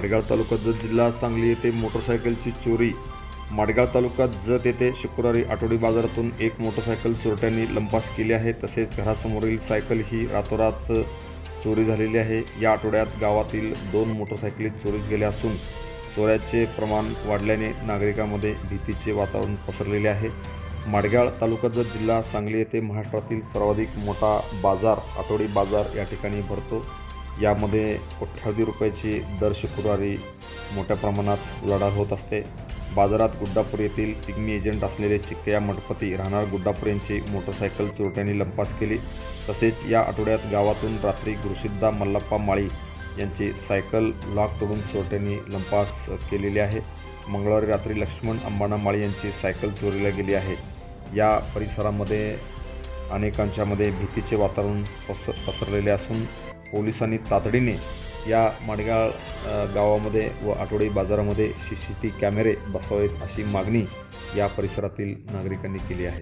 माडगाव तालुका जत जिल्हा सांगली येथे मोटरसायकलची चोरी. माडगाव तालुक्यात जत येथे शुक्रवारी आठवडी बाजारातून एक मोटरसायकल चोरट्यांनी लंपास केली आहे. तसेच घरासमोरील सायकल ही रातोरात चोरी झालेली आहे. या आठवड्यात गावातील दोन मोटरसायकली चोरीस गेल्या असून चोऱ्याचे प्रमाण वाढल्याने नागरिकांमध्ये भीतीचे वातावरण पसरलेले आहे. माडगाळ तालुका जत जिल्हा सांगली येथे महाराष्ट्रातील सर्वाधिक मोठा बाजार आठवडी बाजार या ठिकाणी भरतो. यामध्ये कोट्यावधी रुपयाची दर शुक्रवारी मोठ्या प्रमाणात उलाढाल होत असते. बाजारात गुड्डापूर येथील पिग्मी एजंट असलेले चिक्कया मठपती राहणार गुड्डापूर यांची मोटरसायकल चोरट्यांनी लंपास केली. तसेच या आठवड्यात गावातून रात्री गुरुसिद्धा मल्लप्पा माळी यांची सायकल लॉक तोडून चोरट्यांनी लंपास केलेली आहे. मंगळवारी रात्री लक्ष्मण अंबाणा माळी यांची सायकल चोरीला गेली आहे. या परिसरामध्ये अनेकांच्यामध्ये भीतीचे वातावरण पस पसरलेले असून पोलिसांनी तातडीने या मडगाळ गावामध्ये व आठवडी बाजारामध्ये सी सी टी कॅमेरे बसवावेत अशी मागणी या परिसरातील नागरिकांनी केली आहे.